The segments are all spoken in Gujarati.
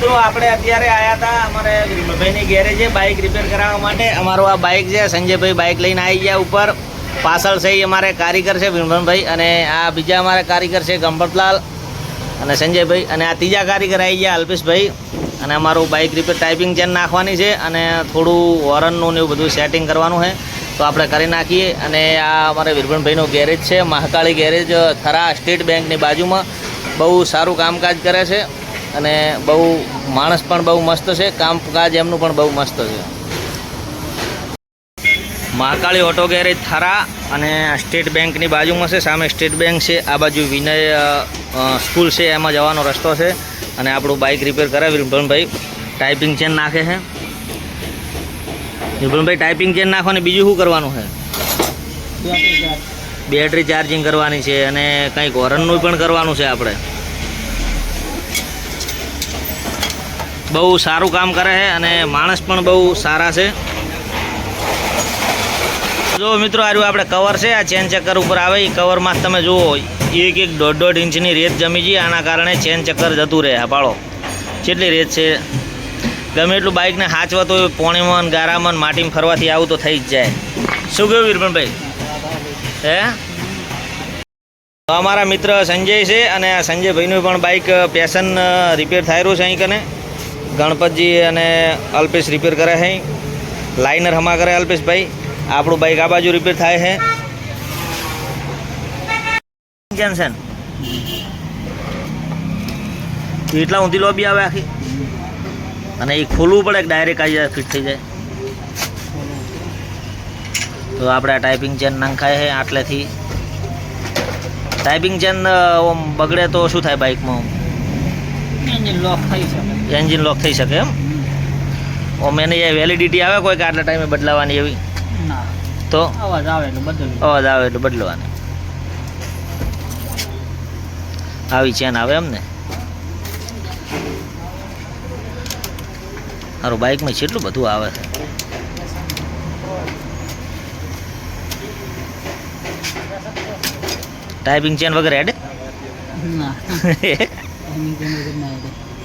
મિત્રો, આપણે અત્યારે આયા હતા અમારે ભાઈની ગેરેજે બાઇક રિપેર કરાવવા માટે. અમારું આ બાઇક છે, સંજયભાઈ બાઇક લઈને આવી ગયા ઉપર. પાછળ છે અમારે કારીગર છે, વિમલભાઈ, અને આ બીજા અમારા કારીગર છે ગંભતલાલ અને સંજયભાઈ. અને આ ત્રીજા કારીગર આવી ગયા, અલ્પેશભાઈ. અને અમારું બાઇક રિપેર ટાઈપિંગ ચેન નાખવાની છે અને થોડું હોરનનું ને એવું બધું સેટિંગ કરવાનું છે. તો આપણે કરી નાખીએ. અને આ અમારે વિરભણભાઈનો ગેરેજ છે, મહાકાળી ગેરેજ થરા સ્ટેટ બેંકની બાજુમાં. બહુ સારું કામકાજ કરે છે. અને બહુ માણસ પણ બહુ મસ્ત છે કામકાજ એમનું પણ બહુ મસ્ત છે. મહાકાળી ઓટો ગેરેજ થરા અને સ્ટેટ બેંકની બાજુમાં છે સામે સ્ટેટ બેંક છે આ બાજુ વિનય સ્કૂલ છે એમાં જવાનો રસ્તો છે અને આપણું બાઇક રિપેર કરાવી વિરભણભાઈ ટાઈપિંગ ચેન નાખે છે. વિરભણભાઈ ટાઈપિંગ ચેન નાખવાની બીજું શું કરવાનું છે? બેટરી ચાર્જિંગ કરવાની છે અને કંઈક હોરનનું પણ કરવાનું છે આપણે. બહુ સારું કામ કરે છે અને માણસ પણ બહુ સારા છે. જો મિત્રો આર્યું આપણે કવર છે. આ ચેન ચક્કર ઉપર આવે એ કવરમાં તમે જુઓ. એક એક દોઢ દોઢ ઇંચની રેત જમી છે આના કારણે ચેન ચક્કર જતું રહે પાળો. કેટલી રેત છે? ગમે એટલું બાઇકને હાચવા તો પોણીમાં ગારામાં માટીમાં ફરવાથી આવું તો થઈ જ જાય. શું કહ્યું વીરપણભાઈ હે? અમારા મિત્ર સંજય છે અને આ સંજયભાઈનું પણ બાઇક પેશન રિપેર થાય રહ્યું છે અહીં કને. ગણપતજી અને અલ્પેશ રિપેર કરે છે લાઇનર હમા કરે અલ્પેશભાઈ આપણું બાઇક આ બાજુ રિપેર થાય છે? કેન્સન એટલા ઊંધી લોબી આવે આખી? અને એ ખોલવું પડે ડાયરેક્ટ આવી જાય ફિટ થઈ જાય? તો આપણે આ ટાઈપિંગ ચેન નાખાય છે આટલેથી. ટાઈપિંગ ચેન બગડે તો શું થાય બાઇકમાં એન્જિન લોક થઈ શકે. એન્જિન લોક થઈ શકે એમ? ઓમ એની એ વેલિડિટી આવે કોઈ કે આટલા ટાઈમે બદલાવાની એવી? ના. તો? અવાજ આવે એટલે બદલવું. અવાજ આવે એટલે બદલવાની. આવી ચેન આવે એમ ને મારું બાઇકમાં કેટલું બધું આવે છે? ટાઈપિંગ ચેન વગર એડ ના.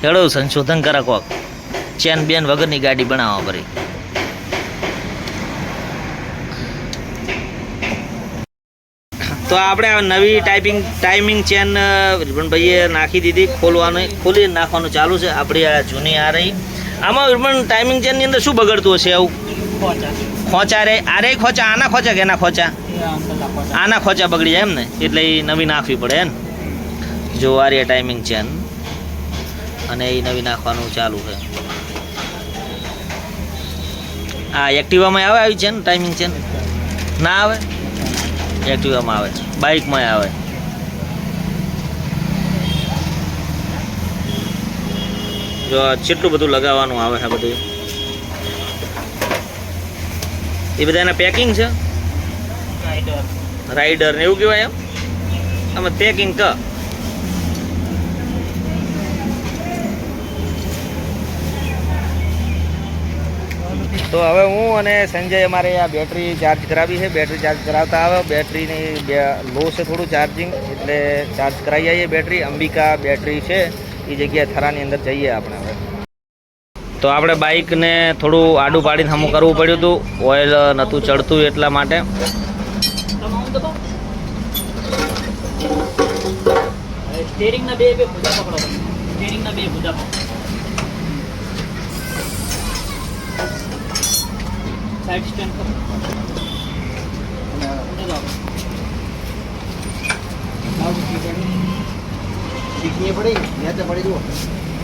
હેડો સંશોધન કરા કોક ચેન બેન વગરની ગાડી બનાવવા પડી તો આપણે નવી ટાઈપિંગ ટાઈમિંગ ચેન ભાઈએ નાખી દીધી ખોલવાનું ખોલી નાખવાનું ચાલુ છે. આપણી આ જૂની આ રહી. આમાં વિરમણ ટાઈમિંગ ચેનની અંદર શું બગડતું હશે આવું? ખોચા. રે. આ રે ખોચા આના ખોચા કે એના ખોચા? ખોચા. આના ખોચા બગડી જાય એમ ને? એટલે એ નવી નાખવી પડે એમ. જો ટાઈમિંગ ચેન અને એ નવી નાખવાનું ચાલુ છે. આ એક્ટિવામાં આવે આવી છે ને ટાઈમિંગ ચેન ના? આવે? એક્ટિવામાં આવે બાઇકમાં આવે. જો કેટલું બધું લગાવવાનું આવે છે બધું. એ બધા એના પેકિંગ છે? રાઈડર. રાઈડર ને એવું કહેવાય એમ? અમે પેકિંગ ક? તો હવે હું અને સંજય અમારે આ બેટરી ચાર્જ કરાવી છે. બેટરી ચાર્જ કરાવતા આવે બેટરીની લો છે થોડું ચાર્જિંગ એટલે ચાર્જ કરાવી આવીએ બેટરી અંબિકા બેટરી છે. એ જગ્યાએ થરાની અંદર જઈએ આપણે હવે. તો આપણે બાઇકને થોડું આડું પાડીને હમું કરવું પડ્યું હતું. ઓઇલ નહોતું ચડતું એટલા માટે. સ્ટીયરિંગના બે બે ભૂજા પકડો સ્ટેરિંગના બે ભૂજા પકડો. સાઈડ સ્ટેન્ડ કરો. પડી. નેચે પડી જુઓ